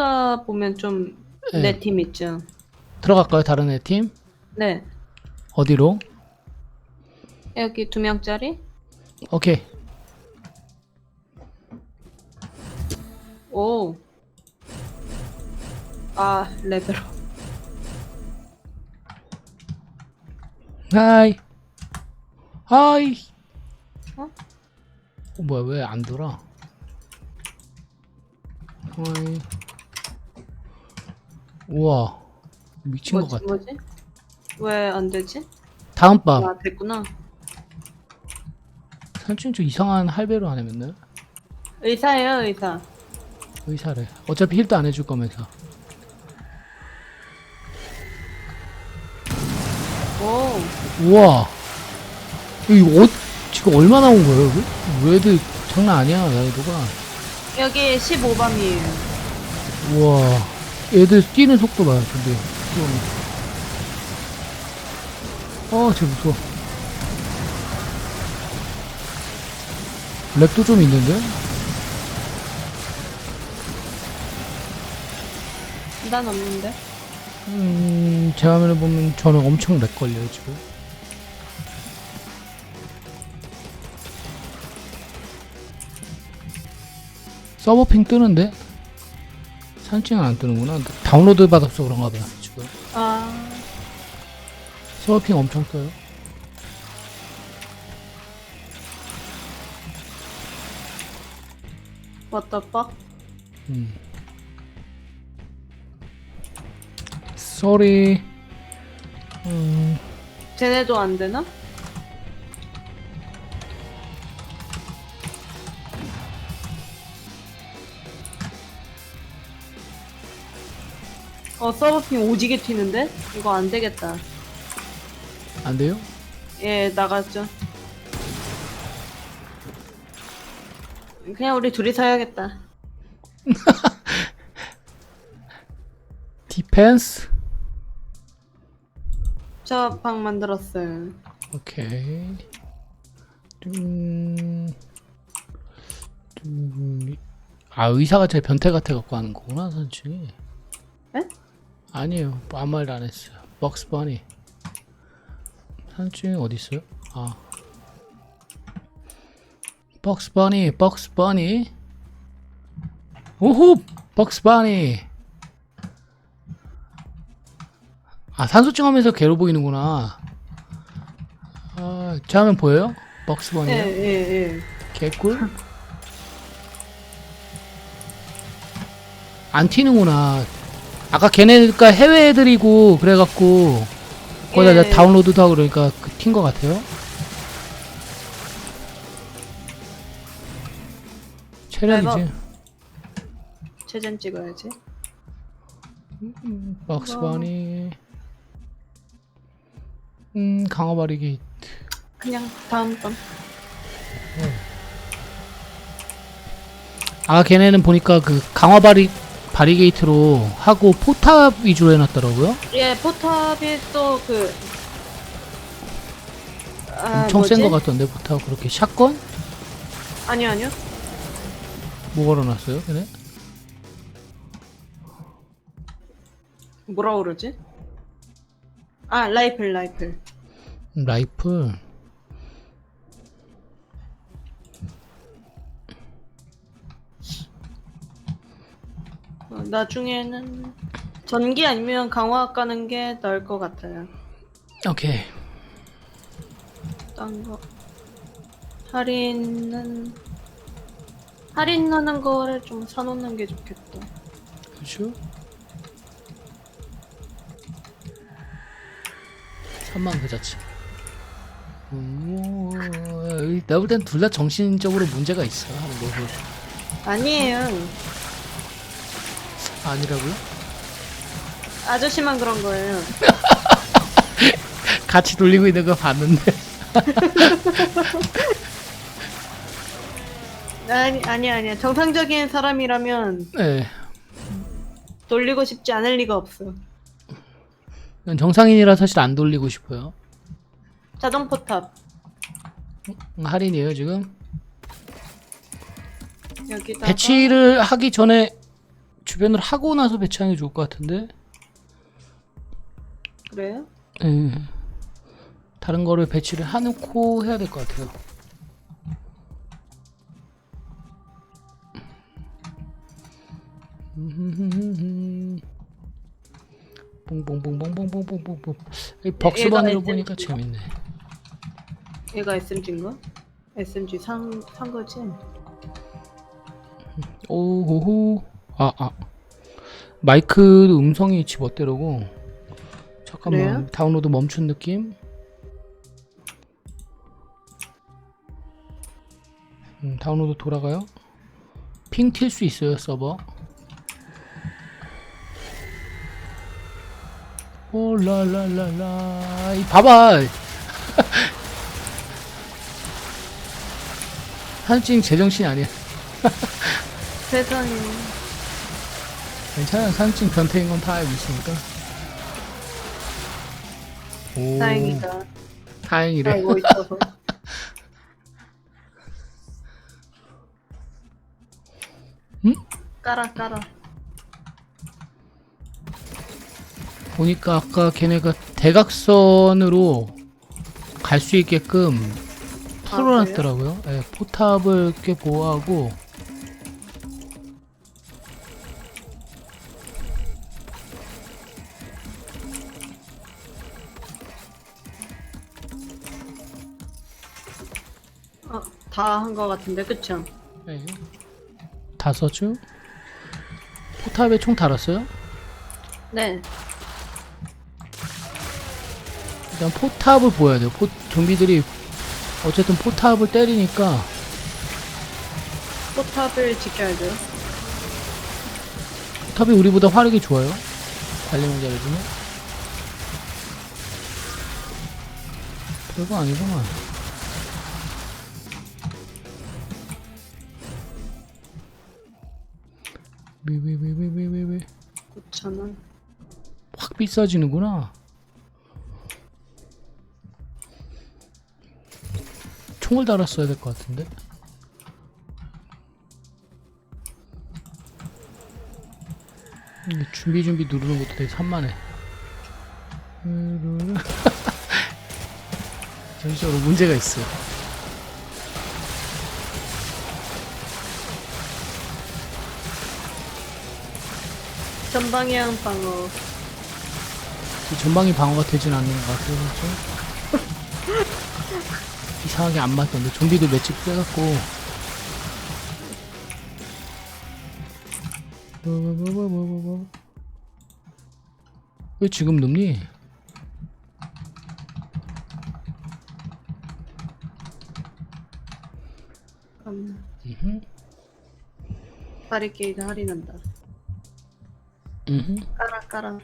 창가 보면 좀 네. 내팀 있죠. 들어갈까요? 다른 애 팀? 네. 어디로? 여기 두 명짜리? 오케이. 오. 아, 레벨업. 하이. 하이. 어? 어, 뭐야, 왜 안 돌아? 하이. 우와. 미친 것 뭐지, 같아. 뭐지? 왜 안 되지? 다음 밤. 아, 됐구나. 삼촌 저 이상한 할배로 하네, 맨날. 의사예요, 의사. 의사래. 어차피 힐도 안 해줄 거면서. 오. 우와. 이거 어, 지금 얼마 나온 거예요, 여기? 장난 아니야, 난이도가. 여기 15밤이에요. 우와. 애들 뛰는 속도 봐요, 근데. 어, 쟤 무서워. 랩도 좀 있는데? 난 없는데. 음, 제 화면을 보면 저는 엄청 렉 걸려요, 지금. 서버핑 뜨는데? 산증은 안 뜨는구나. 다운로드 받아서 그런가 봐요, 지금. 아, 서버핑 엄청 떠요. the fuck? 음. 쏘리. 음, 쟤네도 안 되나? 어, 서버핑 오지게 튀는데? 이거 안 되겠다. 안 돼요? 예, 나갔죠. 그냥 우리 둘이 사야겠다. 디펜스? 저 방 만들었어요. 오케이. 음, 음, 아 의사가 제 변태 같아 갖고 하는 거구나 선충이. 에? 아니에요. 뭐 아무 말도 안 했어요. 벅스 버니. 선충이 어디 있어요? 아. 벅스 버니, 벅스 버니. 오호, 벅스 버니. 아 산소증 하면서 괴로 보이는구나. 아, 제 화면 보여요? 벅스 예, 버니요? 예, 예. 개꿀? 안 튀는구나. 아까 걔네가 해외 애들이고 그래갖고 거기다 예. 다운로드도 하고 그러니까 그 튄 것 같아요. 체력이지. 최전 찍어야지. 박스 우와. 바니. 음 강화바리기. 그냥 다음 번. 아 걔네는 보니까 그 강화바리 바리게이트로 하고 포탑 위주로 해놨더라고요. 예, 포탑이 또 그. 아, 엄청 뭐지? 센것 같던데 포탑 그렇게 샷건? 아니요, 아니요. 뭐 걸어놨어요 걔네? 뭐라 그러지? 아, 라이플, 라이플. 라이플 나중에는 전기 아니면 강화 가는 게 나을 것 같아요. 오케이 딴 거. 할인은 할인하는 거를 좀 사놓는 게 좋겠다. 그렇죠 3만 그 자체 오, 내가 볼땐 둘 다 정신적으로 문제가 있어 뭐, 뭐, 아니에요. 아니라고요? 아저씨만 그런 거예요. 같이 돌리고 있는 거 봤는데 아니 아니 아니야. 정상적인 사람이라면 네 돌리고 싶지 않을 리가 없어. 난 정상인이라 사실 안 돌리고 싶어요 자동 포탑 할인이에요 지금 여기다가 배치를 하기 전에 주변을 하고 나서 배치하는 게 좋을 것 같은데. 그래요? 예. 다른 거를 배치를 해놓고 해야 될 것 같아요. 이 벅스반으로 보니까 재밌네. 얘가 SMG인가? SMG 산, 산 거지? 오호호 아 아. 마이크 음성이 지 멋대로고. 잠깐만. 그래요? 다운로드 멈춘 느낌? 음, 다운로드 돌아가요? 핑 튈 수 있어요 서버? 오라라라라. 이 봐봐 사진 제정신이 아니야. 세상에. 괜찮아 사진 변태인 건 다 알고 있으니까 오, 다행이다. 다행이래 알고 있어서. 응? 깔아, 깔아. 보니까 아까 걔네가 대각선으로 갈 수 있게끔 풀어놨더라고요. 예, 포탑을 꽤 보호하고 다 한 거 같은데, 그쵸? 예, 다섯 줄 포탑에 총 달았어요. 네. 일단 포탑을 보여야 돼요. 포, 좀비들이 어쨌든 포탑을 때리니까 포탑을 지켜야 돼요. 포탑이 우리보다 화력이 좋아요. 달리는 잘해주면 별거 아니구만. 왜 왜 왜 왜 왜 왜 9,000원. 확 비싸지는구나. 총을 달았어야 될 것 같은데. 준비 준비 누르는 것도 되게 산만해. 전적으로 문제가 있어. 전방향 방어. 이 전방이 방어가 되진 않는 것 같아요. 좀 이상하게 안 맞던데 좀비들 맷집 빼갖고 뭐뭐뭐뭐뭐뭐 왜 지금 눕니? 음, 바리케이드 할인한다. 음흠. 깔아, 깔아.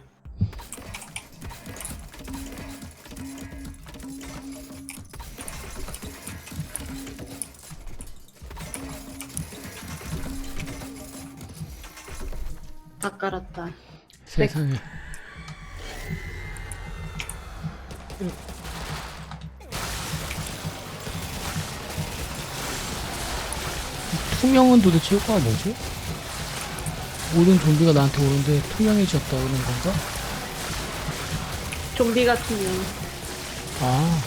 다 깔았다. 세상에 이 투명은 도대체 효과가 뭐지? 모든 좀비가 나한테 오는데 투명해졌다 오는 건가? 좀비 같으면 아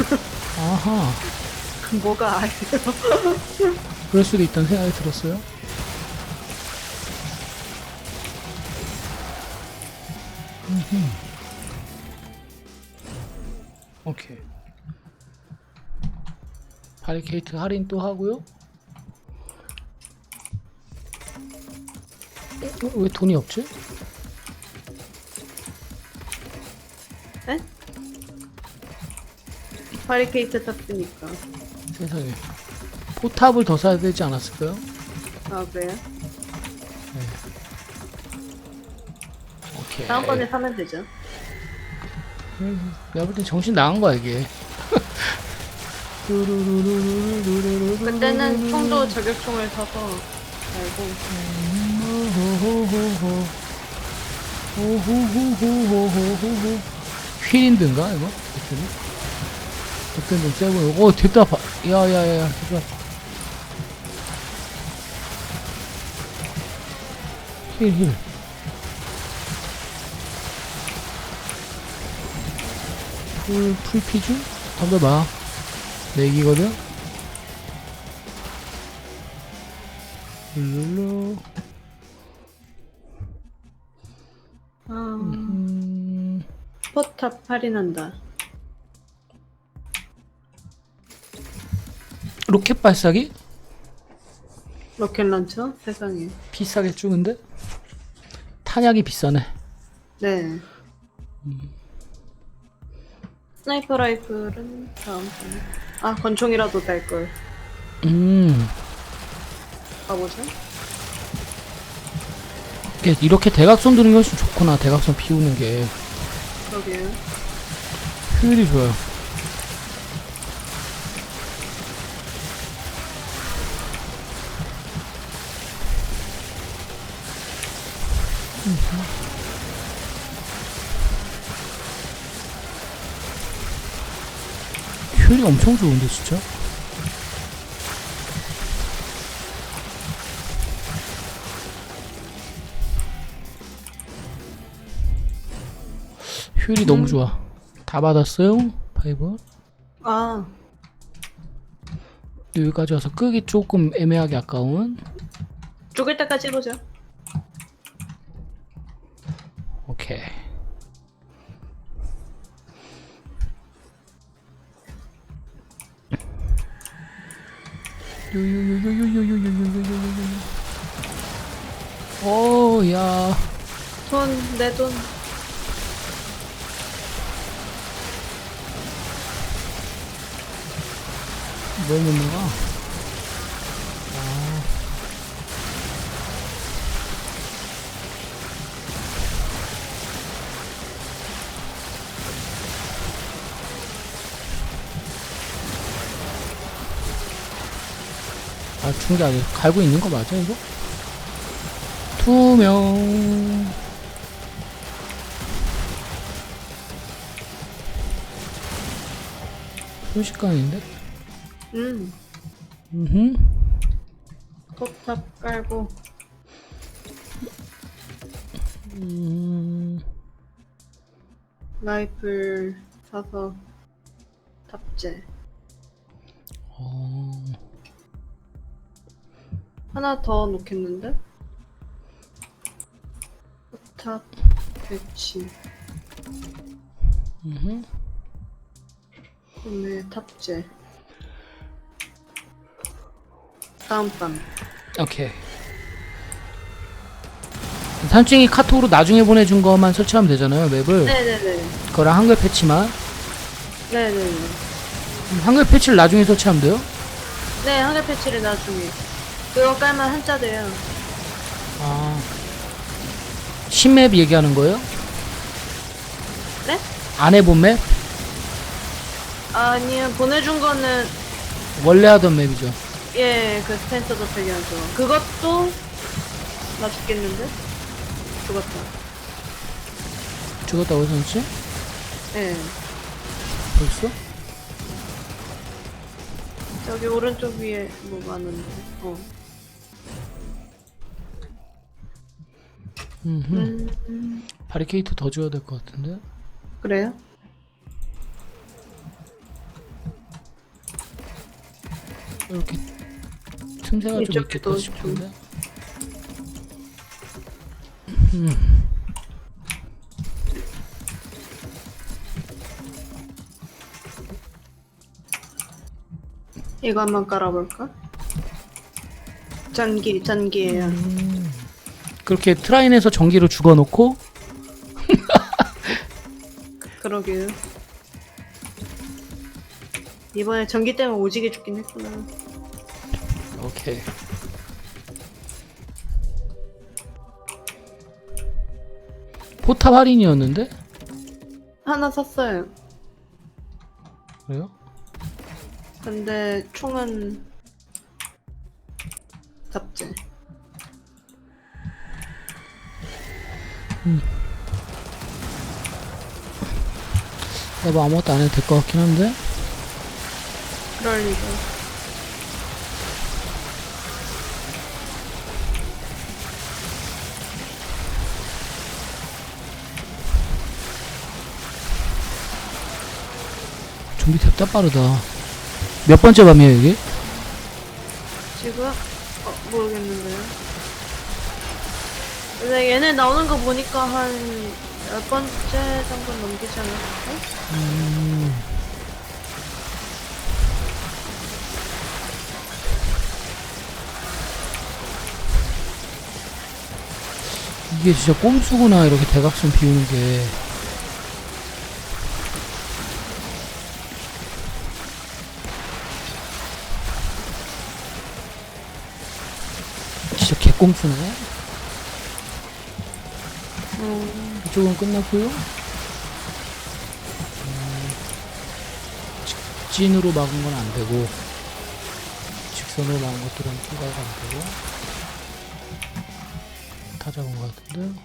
아하 뭐가 아예요? 그럴 수도 있다는 생각이 들었어요. 음흠. 오케이. 바리케이트 할인 또 하고요. 어, 어, 왜 돈이 없지? 에? 바리케이트 탔으니까. 세상에. 포탑을 더 사야 되지 않았을까요? 아 그래요? 오케이. 다음번에 사면 되죠. 음, 내가 볼땐 정신 나간 거야 이게. 그때는 총도 저격총을 사서 알고 휠인드인가 이거? 그때는? 그때는 좀 세고 오 됐다 봐 야야야 됐다 힐, 힐. 풀, 풀피주? 덤벼봐. 내기거든? 룰루. 탑 할인한다. 로켓 발사기? 로켓 런처? 세상에. 비싸게 주는데? 탄약이 비싸네. 네. 스나이퍼 라이플은 다음 번에. 아, 권총이라도 달 걸. 음, 가보자. 이게 이렇게 대각선 드는 게 훨씬 좋구나. 대각선 비우는 게. 그러게요. 효율이 좋아요. 효율이 엄청 좋은데 진짜? 효율이 너무 좋아. 다 받았어요? 파이브. 아, 여기까지 와서 끄기 조금 애매하게 아까운. 죽을 때까지 해보자. 뭘못 나가? 아, 중계 아직 갈고 있는 거 맞아, 이거? 투명. 순식간인데? 음, 음 포탑 깔고. 음, 라이플 사서 탑재. 어, 하나 더 놓겠는데? 포탑 배치. 음, 구매 탑재. 다음 밤. 오케이. 산증이 카톡으로 나중에 보내준 것만 설치하면 되잖아요, 맵을. 네네네. 그거랑 한글 패치만. 네네네. 한글 패치를 나중에 설치하면 돼요? 네, 한글 패치를 나중에. 그거 깔면 한자 돼요. 아. 신맵 얘기하는 거예요? 네? 안 해본 맵? 아니요, 보내준 거는, 원래 하던 맵이죠. 예, 그더 배경에서. 그것도, 나 죽겠는데? 죽었다. 죽었다고 했었지? 예. 벌써? 저기 오른쪽 위에 뭐 많은데. 어. 음흠. 음, 바리케이트 더 줘야 될 것 같은데? 그래요? 이렇게 틈새가 좀 이쪽도 있겠다 좀. 싶은데? 이거 한번 깔아볼까? 전기, 전기예요. 그렇게 트라인에서 전기로 죽어놓고 그러게요. 이번에 전기 때문에 오지게 죽긴 했구나. 오케이 포탑 할인이었는데? 하나 샀어요. 그래요? 근데 총은 잡지. 내가 뭐 아무것도 안 해도 될 것 같긴 한데 그럴 리가. 좀비 됐다 빠르다. 몇 번째 밤이에요, 이게? 지금 어, 모르겠는데요. 근데 얘네 나오는 거 보니까 한 열 번째 정도 넘기지 않았을까? 음. 이게 진짜 꼼수구나, 이렇게 대각선 비우는 게. 개꼼수네. 음, 이쪽은 끝났고요. 음, 직진으로 막은 건 안 되고 직선으로 막은 것들은 통과가 안 되고 다 잡은 것 같은데.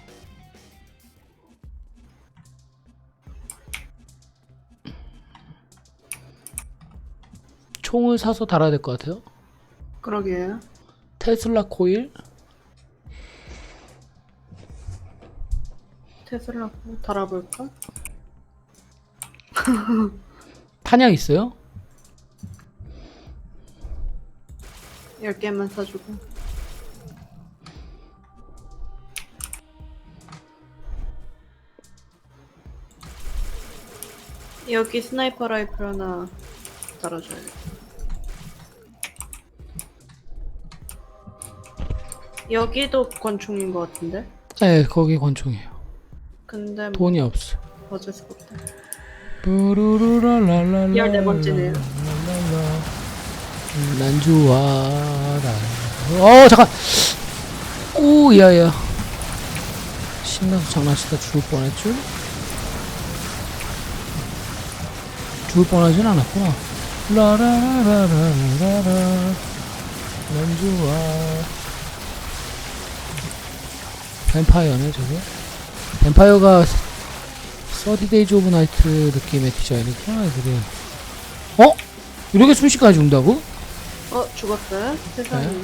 총을 사서 달아야 될 것 같아요. 그러게요. 테슬라 코일 테슬라 달아볼까? 탄약 있어요? 10개만 사주고. 여기 스나이퍼 라이플 하나 달아줘야겠다. 여기도 권총인 것 같은데? 네, 거기 권총이에요. 근데 뭐 돈이 없어. 어쩔 수가 없다. 뿌루루랄랄랄라. 14번째네요. 난 좋아. 난... 어, 잠깐! 오, 야, 야. 신나서 장난치다 죽을 뻔했죠? 죽을 뻔하진 않았구나. 라라라라라라라. 난 좋아. 뱀파이어네, 저게. 뱀파이어가 서디데이즈 오브 나이트 느낌의 디자인이구나, 애들이. 어? 이렇게 순식간에 죽는다고? 어, 죽었어요? 세상에. 네.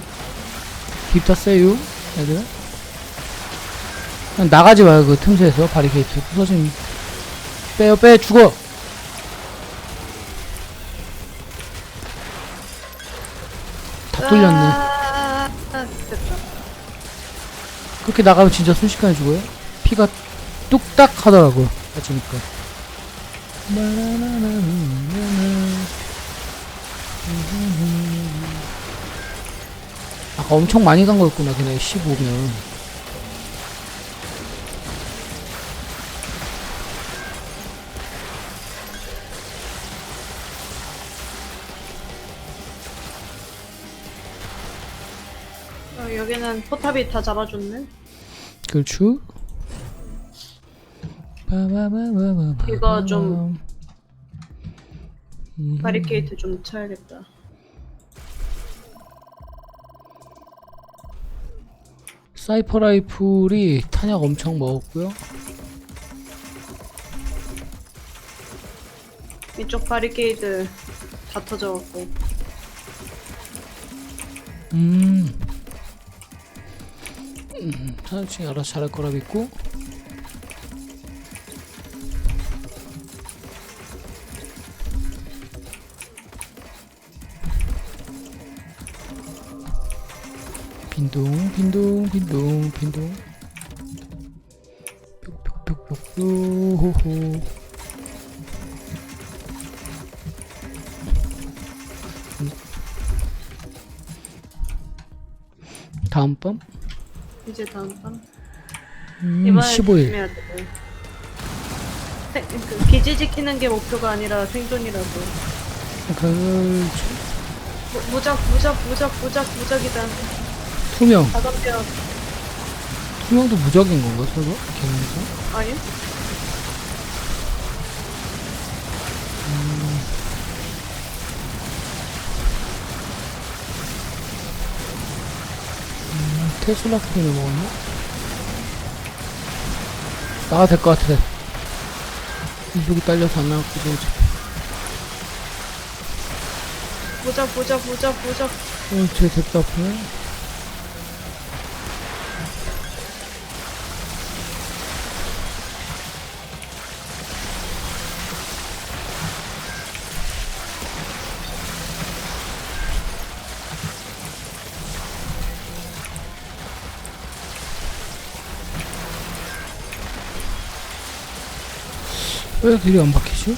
딥타 세유, 애들. 그냥 나가지 마요, 그 틈새에서. 바리케이트. 부서진. 빼요, 빼, 죽어! 다 뚫렸네. 아, 아, 됐다. 그렇게 나가면 진짜 순식간에 죽어요. 피가 뚝딱 하더라고. 맞으니까. 아까 엄청 많이 간 거였구나, 걔네 15면. 어, 여기는 포탑이 다 잡아줬네. 그렇죠? 빠바바바바바. 이거 좀 음. 바리케이트 좀 쳐야겠다. 사이퍼 라이플이 탄약 엄청 먹었고요. 이쪽 바리케이드 다 터져갖고. 음. 음, 사장님이 알아서 잘할 거라 믿고. 빈둥, 빈둥, 빈둥, 빈둥. 뿅뿅뿅뿅, 호호. 다음 밤? 이제 다음 판. 음, 이번에 15일. 조심해야 돼. 생- 그 기지 지키는 게 목표가 아니라 생존이라고. 그, 무, 무적, 무적, 무적, 무적, 무적이다. 투명. 다덤벼. 투명도 무적인 건가, 설마? 개념상? 아니? 테슬라 스킨을 먹었나? 나가 될 것 같아. 이속이 딸려서 안 나왔고, 좀. 무적, 무적, 무적, 무적. 어, 쟤 됐다, 아프네. 왜 길이 안 박히지?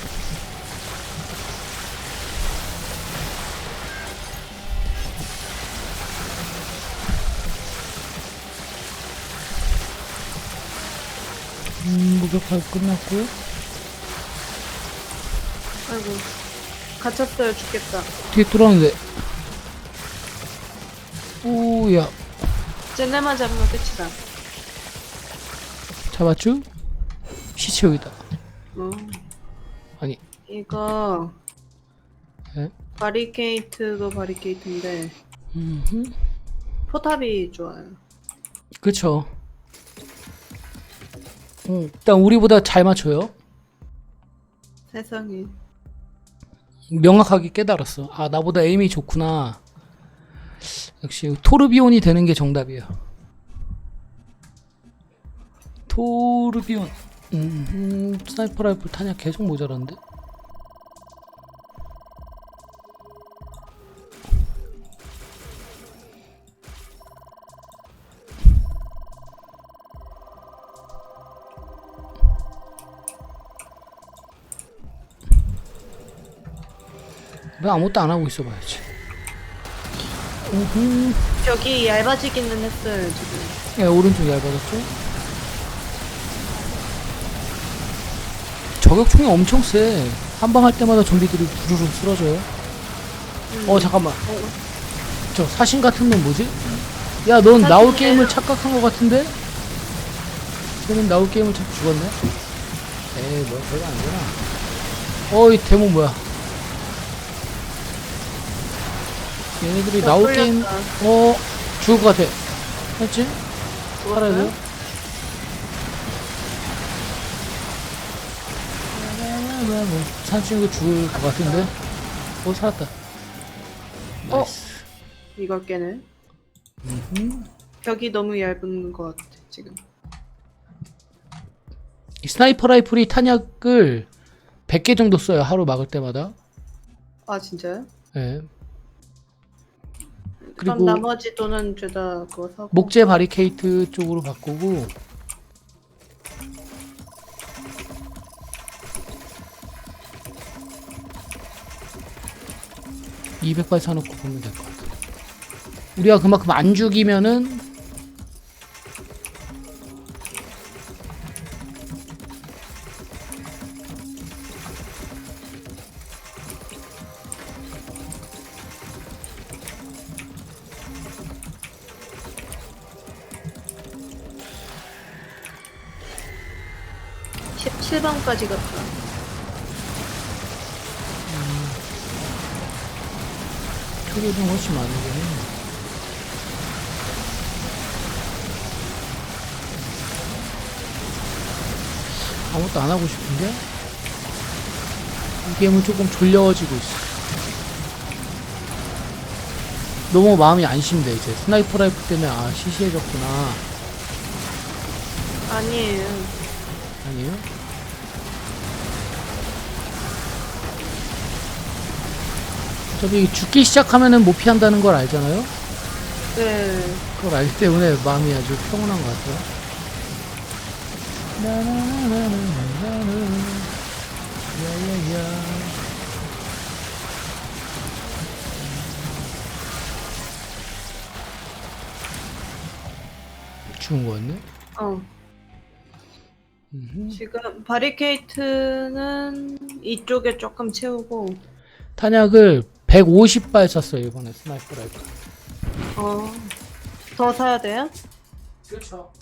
음, 무격화 끝났고요. 아이고 갇혔어요 죽겠다 뒤에 뚫었는데. 오야 쟤네만 잡으면 끝이다 잡았죠? 시체 여기다. 어. 아니 이거 네? 바리케이트도 바리케이트인데 음흠. 포탑이 좋아요 그쵸. 음, 일단 우리보다 잘 맞춰요. 세상에 명확하게 깨달았어. 아, 나보다 에임이 좋구나. 역시 토르비온이 되는 게 정답이에요. 토르비온. 음, 음, 스나이퍼 라이플 탄약 계속 모자란데? 왜 아무것도 안 하고 있어 봐야지. 벽이 얇아지기는 했어요 지금 예, 오른쪽 얇아졌죠? 저격총이 엄청 세. 한 방 할 때마다 좀비들이 부르르 쓰러져요. 어, 잠깐만. 저 사신 같은 놈 뭐지? 야, 넌 나올. 게임을 착각한 것 같은데? 쟤는 나올 게임을 찾고 죽었네? 에이, 뭐, 별거 아니구나. 어, 이 대문 뭐야? 얘네들이 저 나올. 게임, 어, 죽을 것 같아. 했지? 살아야 돼 요? 산중이도 죽을 것 같은데? 어, 살았다. 어? 나이스. 이걸 깨네 음흠. 벽이 너무 얇은 것 같아 지금 이 스나이퍼 라이플이 탄약을 100개 정도 써요. 하루 막을 때마다. 아 진짜요? 예. 그럼 그리고 나머지 돈은 죄다 그거 사고 목재 바리케이트 쪽으로 바꾸고 (200발) 사놓고 보면 될 것 같아 우리가 그만큼 안 죽이면은 게임은 조금 졸려지고 있어 너무 마음이 안심돼 이제 스나이퍼 라이프 때문에 아 시시해졌구나 아니에요 아니에요? 어차피 죽기 시작하면은 못 피한다는 걸 알잖아요? 네 그걸 알기 때문에 마음이 아주 평온한 것 같아요. 나나나나나나나. 야야야. 죽은 거였네? 어. 음흠. 지금 바리케이트는 이쪽에 조금 채우고 탄약을 150발 쐈어요, 이번에 스나이퍼 라이프. 어. 더 사야 돼요? 그렇죠.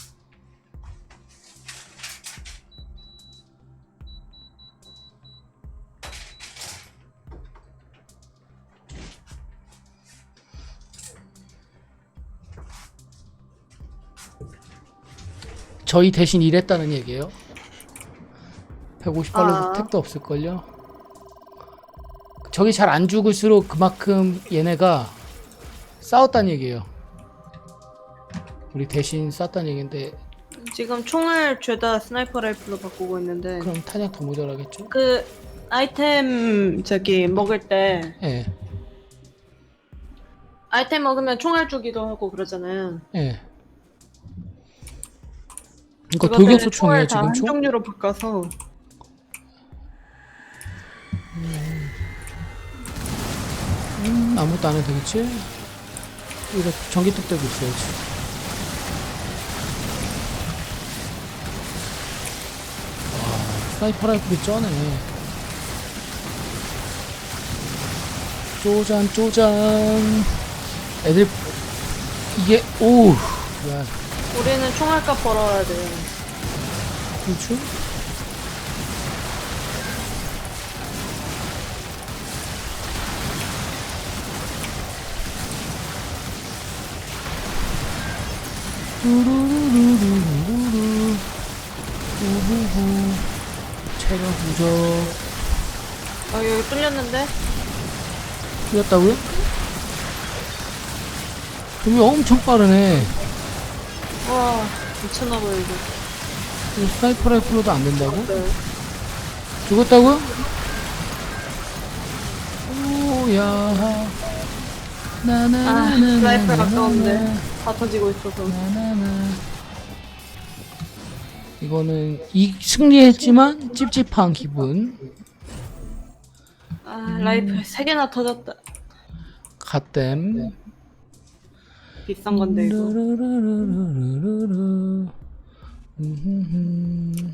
저희 대신 일했다는 얘기예요. 150발로 아. 택도 없을걸요. 저기 잘 안 죽을수록 그만큼 얘네가 싸웠다는 얘기예요. 우리 대신 쐈다는 얘기인데 지금 총을 죄다 스나이퍼 라이플로 바꾸고 있는데 그럼 탄약 더 모자라겠죠? 그 아이템 저기 먹을 때 예, 아이템 먹으면 총알 주기도 하고 그러잖아요. 예. 그러니까 돌격소총이에요 지금 총? 종류로 바꿔서. 음, 아무것도 안 해도 되겠지? 이거 전기 뚝대고 있어야지. 아, 와 스나이퍼 라이플이 쩌네. 쪼잔 쪼잔. 애들 이게 오우 야. 우리는 총알값 벌어야 돼. 그렇죠? 루루루루루루루. 우후후. 체력 부족. 아 여기 뚫렸는데? 틀렸다고요? 여기 엄청 빠르네. 와 미쳤나봐 이거. 이거 스나이퍼 라이플로도 안 된다고? 네. 죽었다고요? 오야 나나나나 아 라이플 가까운데 다 터지고 있어서. 나나나 이거는 이 승리했지만 찝찝한 기분 아 라이플 세 개나 터졌다. 갓댐 비싼 건데 이거. 루루루루루루루. 음흠흠.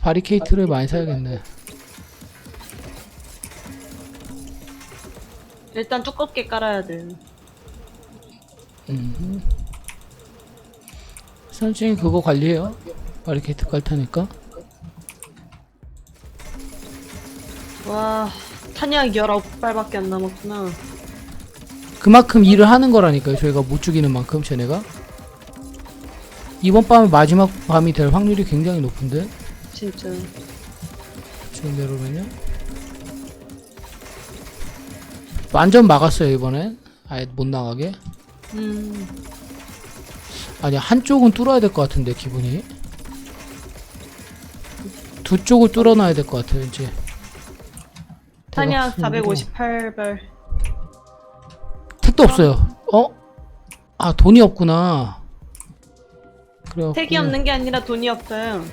바리케이트를 많이 사야겠네 일단 두껍게 깔아야 돼. 선생님 그거 관리해요 바리케이트 깔 테니까 와 탄약 19발밖에 안 남았구나. 그만큼 일을 하는 거라니까요. 저희가 못 죽이는 만큼 쟤네가 이번 밤은 마지막 밤이 될 확률이 굉장히 높은데 진짜. 지금 대로면요. 완전 막았어요 이번엔 아예 못 나가게. 음. 아니 한쪽은 뚫어야 될 것 같은데 기분이 두 쪽을 뚫어놔야 될 것 같아요 이제. 탄약 대각 순으로. 458발. 택도 없어요. 어? 아 돈이 없구나. 그래. 택이 없는 게 아니라 돈이 없어요.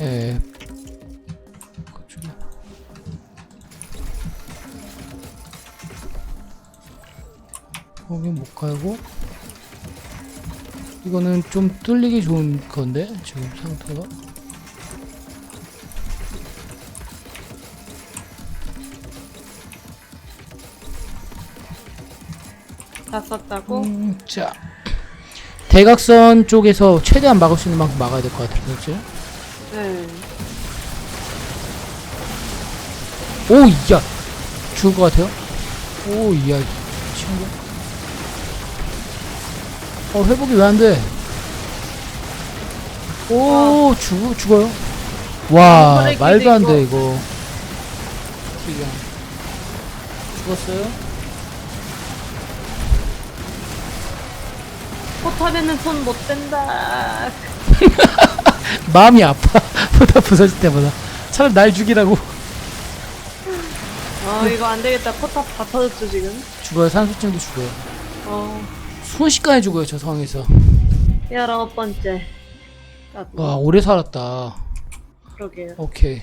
예. 거기 못 가고. 이거는 좀 뚫리기 좋은 건데 지금 상태가. 다 썼다고? 음, 자. 대각선 쪽에서 최대한 막을 수 있는 만큼 막아야 될 것 같아요. 그렇죠? 네. 오, 야! 죽을 것 같아요? 오, 야, 친구. 어, 회복이 왜 안 돼? 오, 죽, 죽어요? 와, 말도 안 돼. 이거. 죽었어요? 포탑에는 손 못 댄다. 마음이 아파. 보다 부서질 때보다. 차라리 날 죽이라고. 어 이거 안 되겠다. 포탑 다 터졌죠 지금. 죽어요, 산소증도 죽어요. 어 순식간에 죽어요, 저 상황에서. 열아홉 번째. 아, 와, 오래 살았다. 그러게요. 오케이.